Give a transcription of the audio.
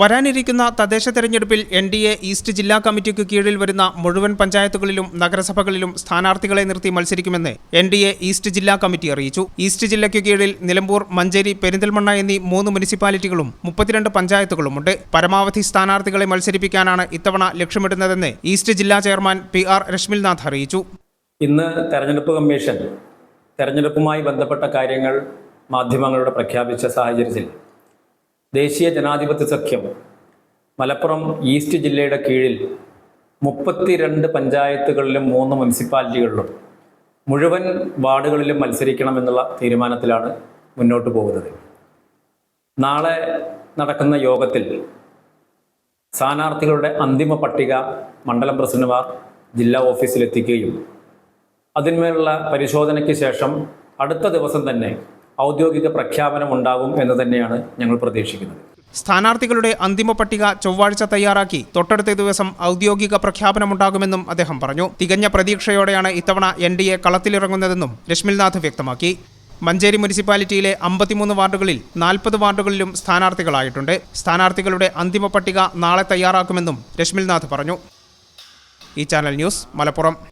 വരാനിരിക്കുന്ന തദ്ദേശ തെരഞ്ഞെടുപ്പിൽ എൻ ഡി എ ഈസ്റ്റ് ജില്ലാ കമ്മിറ്റിക്ക് കീഴിൽ വരുന്ന മുഴുവൻ പഞ്ചായത്തുകളിലും നഗരസഭകളിലും സ്ഥാനാർത്ഥികളെ നിർത്തി മത്സരിക്കുമെന്ന് എൻ ഡി എ ഈസ്റ്റ് ജില്ലാ കമ്മിറ്റി അറിയിച്ചു. ഈസ്റ്റ് ജില്ലയ്ക്ക് കീഴിൽ നിലമ്പൂർ മഞ്ചേരി പെരിന്തൽമണ്ണ എന്നീ മൂന്ന് മുനിസിപ്പാലിറ്റികളും മുപ്പത്തിരണ്ട് പഞ്ചായത്തുകളുമുണ്ട്. പരമാവധി സ്ഥാനാർത്ഥികളെ മത്സരിപ്പിക്കാനാണ് ഇത്തവണ ലക്ഷ്യമിടുന്നതെന്ന് ഈസ്റ്റ് ജില്ലാ ചെയർമാൻ പി ആർ രശ്മിൽനാഥ് അറിയിച്ചു. ഇന്ന് തെരഞ്ഞെടുപ്പ് കമ്മീഷൻ തെരഞ്ഞെടുപ്പുമായി ബന്ധപ്പെട്ട കാര്യങ്ങൾ മാധ്യമങ്ങളുടെ പ്രഖ്യാപിച്ച സാഹചര്യത്തിൽ ദേശീയ ജനാധിപത്യ സഖ്യം മലപ്പുറം ഈസ്റ്റ് ജില്ലയുടെ കീഴിൽ മുപ്പത്തിരണ്ട് പഞ്ചായത്തുകളിലും മൂന്ന് മുനിസിപ്പാലിറ്റികളിലും മുഴുവൻ വാർഡുകളിലും മത്സരിക്കണമെന്നുള്ള തീരുമാനത്തിലാണ് മുന്നോട്ട് പോകുന്നത്. നാളെ നടക്കുന്ന യോഗത്തിൽ സ്ഥാനാർത്ഥികളുടെ അന്തിമ പട്ടിക മണ്ഡലം പ്രസിഡന്റുമാർ ജില്ലാ ഓഫീസിലെത്തിക്കുകയും അതിന്മേലുള്ള പരിശോധനയ്ക്ക് ശേഷം അടുത്ത ദിവസം തന്നെ ഔദ്യോഗിക പ്രഖ്യാപനം ഉണ്ടാകും എന്ന് തന്നെയാണ് ഞങ്ങൾ പ്രതീക്ഷിക്കുന്നത്. സ്ഥാനാർത്ഥികളുടെ അന്തിമ പട്ടിക ചൊവ്വാഴ്ച തയ്യാറാക്കി. തൊട്ടടുത്ത ദിവസം ഔദ്യോഗിക പ്രഖ്യാപനമുണ്ടാകുമെന്നും അദ്ദേഹം പറഞ്ഞു. തികഞ്ഞ പ്രതീക്ഷയോടെയാണ് ഇത്തവണ എൻ ഡി എ കളത്തിലിറങ്ങുന്നതെന്നും രശ്മിൽനാഥ് വ്യക്തമാക്കി. മഞ്ചേരി മുനിസിപ്പാലിറ്റിയിലെ അമ്പത്തിമൂന്ന് വാർഡുകളിൽ നാൽപ്പത് വാർഡുകളിലും സ്ഥാനാർത്ഥികളായിട്ടുണ്ട്. സ്ഥാനാർത്ഥികളുടെ അന്തിമ പട്ടിക നാളെ തയ്യാറാക്കുമെന്നും രശ്മിൽനാഥ് പറഞ്ഞു. ഈ channel news Malappuram.